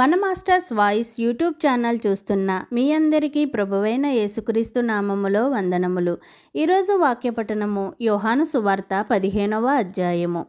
మన masters voice YouTube channel చూస్తున్న మీ అందరికీ ప్రభువైన యేసుక్రీస్తు నామములో వందనములు. ఈరోజు వాక్యపఠనము యోహాను సువార్త పదిహేనవ అధ్యాయము.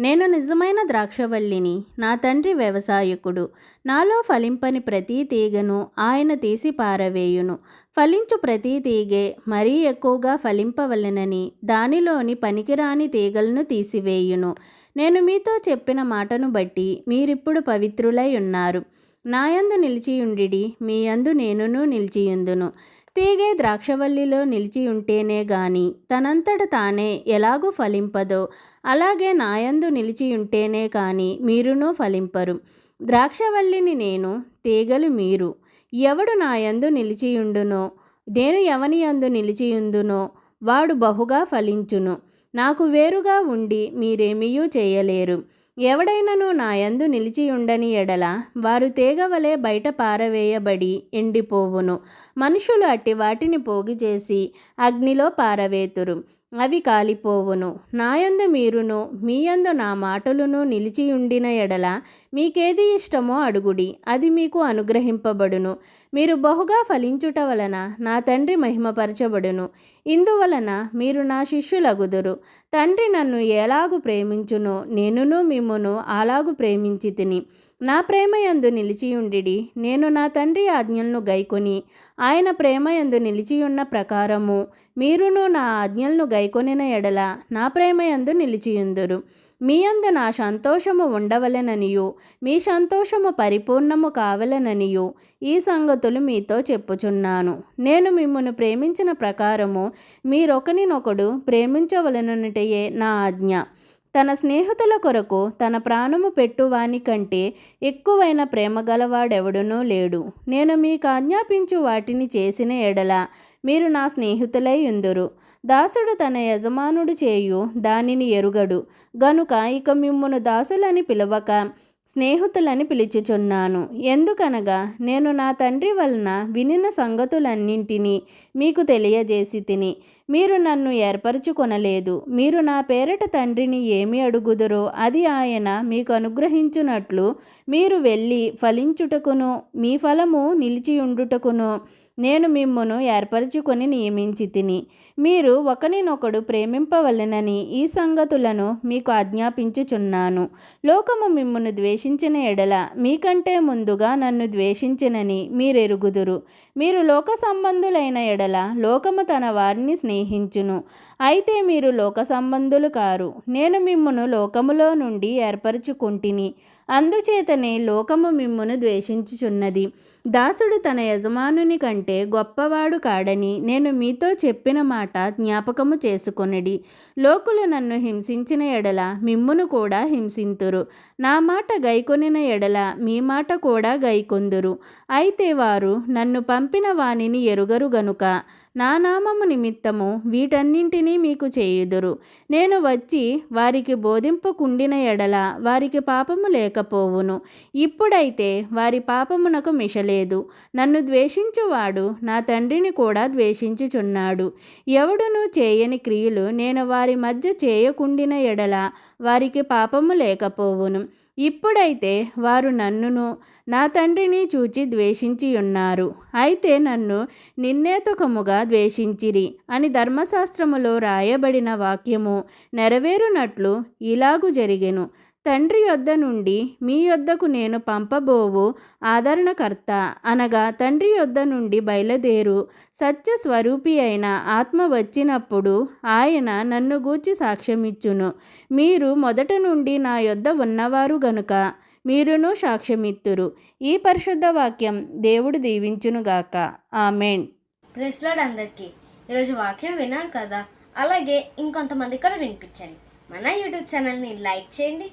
నేను నిజమైన ద్రాక్షవల్లిని నా తండ్రి వ్యవసాయకుడు. నాలో ఫలింపని ప్రతి తీగను ఆయన తీసి పారవేయును. ఫలించు ప్రతి తీగే మరీ ఎక్కువగా ఫలింపవలెనని దానిలోని పనికిరాని తీగలను తీసివేయును. నేను మీతో చెప్పిన మాటను బట్టి మీరిప్పుడు పవిత్రులై ఉన్నారు. నాయందు నిలిచియుండిడి మీ యందు నేనును నిలిచియుందును. తీగే ద్రాక్షవల్లిలో నిలిచి ఉంటేనే గాని తనంతట తానే ఎలాగూ ఫలింపదో అలాగే నాయందు నిలిచి ఉంటేనే కాని మీరునూ ఫలింపరు. ద్రాక్షవల్లిని నేను తీగలు మీరు. ఎవడు నాయందు నిలిచియుండునో నేను ఎవని యందు నిలిచియుందునో వాడు బహుగా ఫలించును. నాకు వేరుగా ఉండి మీరేమీయూ చేయలేరు. ఎవడైనను నా యందు నిలిచి ఉండని ఎడల వారు తేగవలే బయట పారవేయబడి ఎండిపోవును. మనుషులు అట్టి వాటిని పోగి చేసి అగ్నిలో పారవేతురు. అవి కాలిపోవును. నాయందు మీరును మీయందు నా మాటలును నిలిచి ఉండిన ఎడల మీకేది ఇష్టమో అడుగుడి అది మీకు అనుగ్రహింపబడును. మీరు బహుగా ఫలించుట వలన నా తండ్రి మహిమపరచబడును. ఇందువలన మీరు నా శిష్యులగుదురు. తండ్రి నన్ను ఎలాగు ప్రేమించునో నేనును మిమ్మును అలాగు ప్రేమించి తిని నా ప్రేమయందు నిలిచియుండి నేను నా తండ్రి ఆజ్ఞలను గైకొని ఆయన ప్రేమయందు నిలిచియున్న ప్రకారము మీరును నా ఆజ్ఞలను గైకొనిన ఎడల నా ప్రేమయందు నిలిచియుందురు మీ అందు నా సంతోషము ఉండవలెననియు మీ సంతోషము పరిపూర్ణము కావలెననియు ఈ సంగతులు మీతో చెప్పుచున్నాను. నేను మిమ్మల్ని ప్రేమించిన ప్రకారము మీరొకనినొకడు ప్రేమించవలనటయే నా ఆజ్ఞ. తన స్నేహితుల కొరకు తన ప్రాణము పెట్టువాని కంటే ఎక్కువైన ప్రేమ గలవాడెవడునూ లేడు. నేను మీకు ఆజ్ఞాపించు వాటిని చేసిన ఎడల మీరు నా స్నేహితులై ఉందురు. దాసుడు తన యజమానుడు చేయు దానిని ఎరుగడు. గనుక ఇక మిమ్మును దాసులని పిలవక స్నేహితులని పిలుచుచున్నాను. ఎందుకనగా నేను నా తండ్రి వలన వినిన సంగతులన్నింటినీ మీకు తెలియజేసి తిని మీరు నన్ను ఏర్పరచుకొనలేదు. మీరు నా పేరట తండ్రిని ఏమి అడుగుదరో అది ఆయన మీకు అనుగ్రహించునట్లు మీరు వెళ్ళి ఫలించుటకును మీ ఫలము నిలిచియుండుటకును నేను మిమ్మును ఏర్పరచుకొని నియమించి తిని మీరు ఒకరినొకడు ప్రేమింపవలెనని ఈ సంగతులను మీకు ఆజ్ఞాపించుచున్నాను. లోకము మిమ్మును ద్వేషించిన ఎడల మీకంటే ముందుగా నన్ను ద్వేషించినని మీరెరుగుదురు. మీరు లోక సంబంధులైన ఎడల లోకము తన వారిని స్నేహించును. అయితే మీరు లోక సంబంధులు కారు. నేను మిమ్మును లోకములో నుండి ఏర్పరచుకుంటుని. అందుచేతనే లోకము మిమ్మును ద్వేషించుచున్నది. దాసుడు తన యజమానుని కంటే గొప్పవాడు కాడని నేను మీతో చెప్పిన మాట జ్ఞాపకము చేసుకొనిడి. లోకులు నన్ను హింసించిన ఎడల మిమ్మును కూడా హింసింతురు. నా మాట గైకొనిన ఎడల మీ మాట కూడా గైకొందురు. అయితే వారు నన్ను పంపిన వానిని ఎరుగరు గనుక. నా నామము నిమిత్తము వీటన్నింటినీ మీకు చేయుదురు. నేను వచ్చి వారికి బోధింపకుండిన ఎడల వారికి పాపము లేకపోవును. ఇప్పుడైతే వారి పాపమునకు మిషలేదు నన్ను ద్వేషించువాడు నా తండ్రిని కూడా ద్వేషించుచున్నాడు. ఎవడును చేయని క్రియలు నేను వారి మధ్య చేయకుండిన ఎడల వారికి పాపము లేకపోవును. ఇప్పుడైతే వారు నన్నును నా తండ్రిని చూచి ద్వేషించి ఉన్నారు అయితే నన్ను నిన్నేతకముగా ద్వేషించిరి అని ధర్మశాస్త్రములో రాయబడిన వాక్యము నెరవేరునట్లు ఇలాగు జరిగెను. తండ్రి యొద్ద నుండి మీ యొద్దకు నేను పంపబోవు ఆదరణకర్త అనగా తండ్రి యొద్ద నుండి బయలుదేరు. సత్య స్వరూపి అయిన ఆత్మ వచ్చినప్పుడు ఆయన నన్ను గూర్చి సాక్ష్యమిచ్చును. మీరు మొదట నుండి నా యొద్ద ఉన్నవారు గనుక మీరును సాక్ష్యమిత్తురు. ఈ పరిశుద్ధ వాక్యం దేవుడు దీవించునుగాక ఆమెన్. ప్రెస్లాడ్ అందరికీ. ఈరోజు వాక్యం విన్నారు కదా? అలాగే ఇంకొంతమంది కూడా వినిపించండి మన యూట్యూబ్ ఛానల్ని లైక్ చేయండి